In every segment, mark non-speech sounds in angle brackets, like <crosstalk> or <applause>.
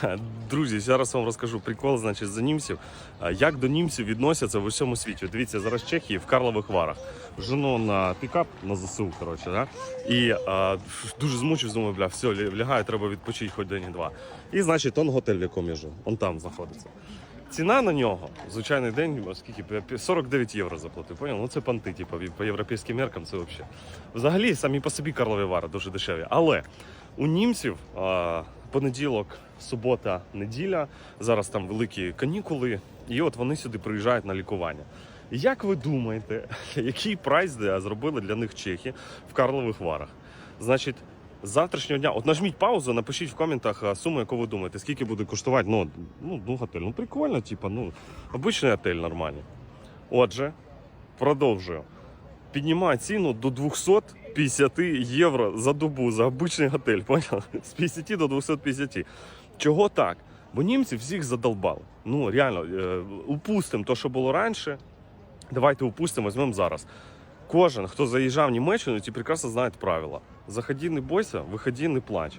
<laughs> Друзі, зараз вам розкажу прикол, значить, за німців. Як до німців відносяться в усьому світі. Дивіться, зараз Чехії в Карлових Варах. Жену на пікап на ЗСУ, коротше, да? і а, дуже змучив, думаю, бля, все, лягаю, треба відпочити хоч день-два. І, значить, он готель, в якому я живу, он там знаходиться. Ціна на нього, звичайний день, скільки 49 євро заплатив. Поняв? Ну це панти, типу, по європейським меркам це взагалі. Взагалі, самі по собі Карлові Вари дуже дешеві. Але у німців а, понеділок, субота, неділя, зараз там великі канікули, і от вони сюди приїжджають на лікування. Як ви думаєте, <laughs> який прайс зробили для них чехи в Карлових Варах? Значить, з завтрашнього дня, от нажміть паузу, напишіть в коментах суму, яку ви думаєте, скільки буде коштувати. Ну, ну, ну готель. Ну прикольно, типа, ну, обичний готель нормальний. Отже, продовжую. Піднімаю ціну до 250 євро за добу за обичний готель. <laughs> Понял? З 50 до 250. Чого так? Бо німці всіх задолбали. Ну, реально, е, упустимо те, що було раніше. Давайте упустимо, візьмемо зараз. Кожен, хто заїжджав в Німеччину, ті прекрасно знають правила. Заходи, не бойся, виходи, не плач.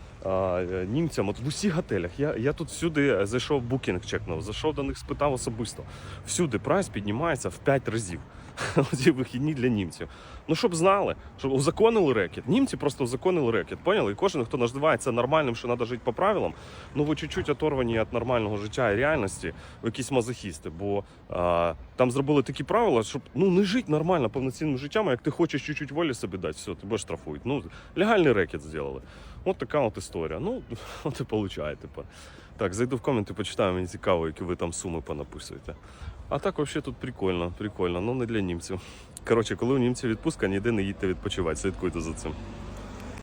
німцям. От в усіх готелях. Я, я тут всюди зайшов букінг, чекнув, зайшов до них, спитав особисто. Всюди прайс піднімається в 5 разів. <laughs> Ці вихідні для німців. Ну, щоб знали, щоб узаконили рекет. Німці просто узаконили рекет. Поняли? І кожен, хто називається нормальним, що треба жити по правилам, ну ви чуть-чуть оторвані від нормального життя і реальності, ви якісь мазохісти. Бо а, там зробили такі правила, щоб ну не жити нормально повноцінним життям, а як ти хочеш чуть-чуть волі собі дати, все, тебе штрафують. Ну, легальний рекет зробили. От така от історія. Ну, <laughs> от і получає тепер. Так, зайду в коменти, почитаю, мені цікаво, які ви там суми понаписуєте. А так взагалі тут прикольно, прикольно, ну не для німців. Коротше, коли у німців відпустка, ніде не їдьте відпочивати, слідкуйте за цим.